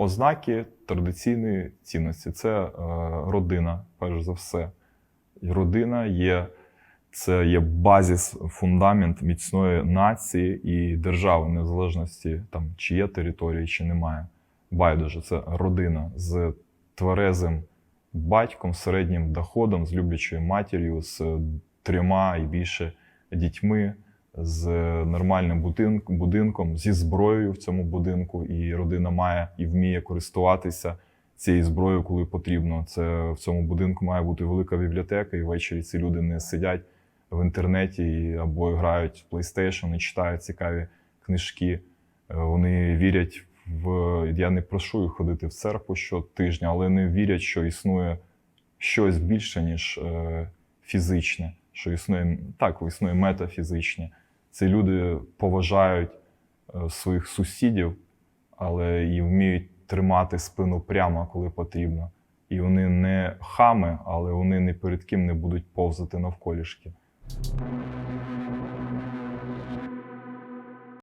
ознаки традиційної цінності це е, родина, перш за все. І родина є, це є базіс, фундамент міцної нації і держави, незалежності там, чи є території, чи немає. Байдуже, це родина з тверезим батьком, середнім доходом, з люблячою матір'ю, з трьома і більше дітьми, з нормальним будинком, зі зброєю в цьому будинку, і родина має і вміє користуватися цією зброєю, коли потрібно. Це в цьому будинку має бути велика бібліотека, і ввечері ці люди не сидять в інтернеті або грають в PlayStation і читають цікаві книжки. Е, Вони вірять в. Я не прошу їх ходити в церкву щотижня, але вони вірять, що існує щось більше, ніж е, фізичне, що існує так, існує метафізичні. Ці люди поважають е, своїх сусідів, але і вміють тримати спину прямо, коли потрібно. І вони не хами, але вони ні перед ким не будуть повзати навколішки.